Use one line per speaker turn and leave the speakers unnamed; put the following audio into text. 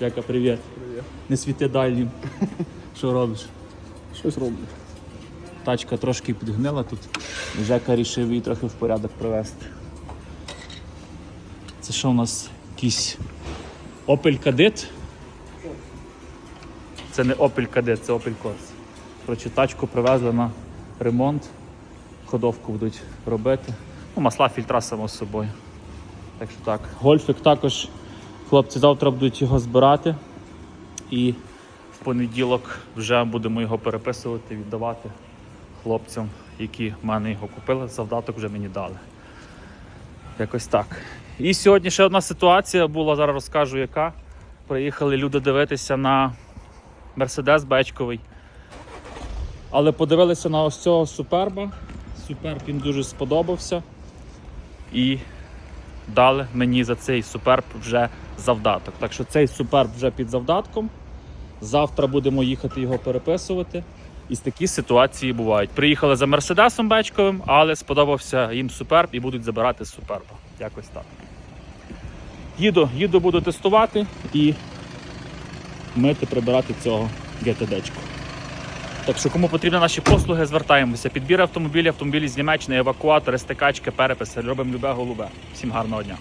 Жека, привіт.
Привіт.
Не світи дальнім. Що робиш?
Щось роблю.
Тачка трошки підгнила тут. Жека рішив її трохи в порядок привести. Це що у нас якийсь Opel Kadett? Це не Opel Kadett, це Opel Corsa. Коротше, тачку привезли на ремонт. Ходовку будуть робити. Ну, масла, фільтра само собою. Так що так. Гольфик також хлопці завтра будуть його збирати. І в понеділок вже будемо його переписувати, віддавати хлопцям, які в мене його купили. Завдаток вже мені дали. Якось так. І сьогодні ще одна ситуація була, зараз розкажу яка. Приїхали люди дивитися на Мерседес Бечковий. Але подивилися на ось цього суперба. Суперб їм дуже сподобався. І дали мені за цей суперб вже завдаток. Так що цей суперб вже під завдатком. Завтра будемо їхати його переписувати. І такі ситуації бувають. Приїхали за Мерседесом Бечковим, але сподобався їм суперб і будуть забирати з суперба. Якось так. Їду, їду буду тестувати і мити, прибирати цього ГТД-чку. Так що, кому потрібні наші послуги, звертаємося. Підбір автомобілів, автомобілі з Німеччини, евакуатори, стикачки, переписи. Робимо любе голубе. Всім гарного дня.